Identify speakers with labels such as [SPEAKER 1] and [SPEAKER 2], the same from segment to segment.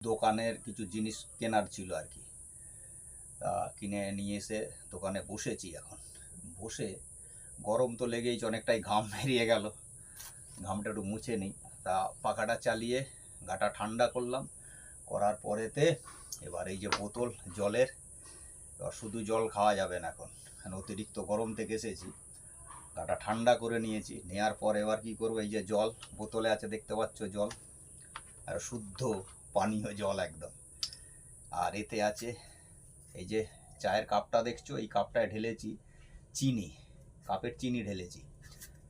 [SPEAKER 1] দোকানের কিছু জিনিস কেনার ছিল আর কি। তা কিনে নিয়ে এসে দোকানে বসেছি এখন। বসে গরম তো লেগেইছে, অনেকটাই ঘাম বেরিয়ে গেল। ঘামটা একটু মুছে নিই। তা পাখাটা চালিয়ে গাটা ঠান্ডা করলাম। করার পরেতে এবার এই যে বোতল, জলের, এবার শুধু জল খাওয়া যাবে না এখন। অতিরিক্ত গরম থেকে এসেছি। গাটা ঠান্ডা করে নিয়েছি। নেওয়ার পর এবার কি করব? এই যে জল, বোতলে আছে দেখতে পাচ্ছ জল। আর শুদ্ধ পানীয় জল একদম। আর এতে আছে এই যে চায়ের কাপটা দেখছ, এই কাপটায় ঢেলেছি চিনি, কাপের চিনি ঢেলেছি।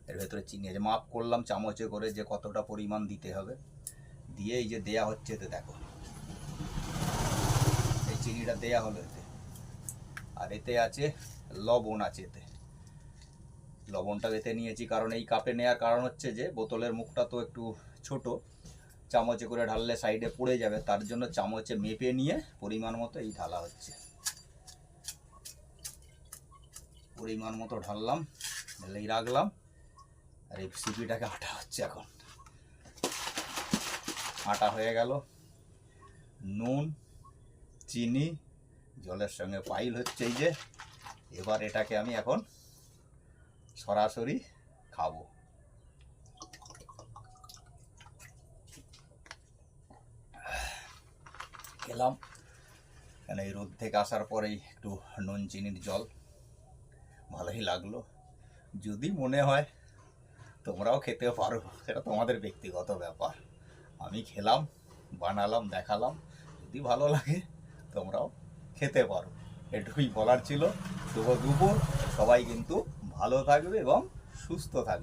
[SPEAKER 1] এর ভেতরে চিনি আছে। মাপ করলাম চামচে করে যে কতটা পরিমাণ দিতে হবে। দিয়ে এই যে দেয়া হচ্ছে এতে দেখো। এই চিনিটা দেয়া হলো এতে। আর এতে আছে লবণ আছে এতে। লবণটা এতে নিয়েছি। কারণ এই কাপে নেওয়ার কারণ হচ্ছে যে, বোতলের মুখটা তো একটু ছোট। চামচে করে ঢাললে সাইডে পড়ে যাবে, তার জন্য চামচে মেপে নিয়ে পরিমাণ মতো এই ঢালা হচ্ছে। পরিমাণ মতো ঢাললাম, ঢেলেই রাখলাম, আর এই সিপিটাকে আটা হচ্ছে এখন। আটা হয়ে গেল। নুন, চিনি, জলের সঙ্গে পাইল হচ্ছে এই যে, এবার এটাকে আমি এখন সরাসরি খাব। খেলাম। কেন, এই রোদ থেকে আসার পরেই একটু নুন, চিনির জল ভালোই লাগল। যদি মনে হয় তোমরাও খেতে পারো, সেটা তোমাদের ব্যক্তিগত ব্যাপার। আমি খেলাম, বানালাম, দেখালাম। যদি ভালো লাগে, তোমরাও খেতে পারো। এটুকুই বলার ছিল। শুভ দুপুর। সবাই কিন্তু ভালো থাকবে এবং সুস্থ থাকবে।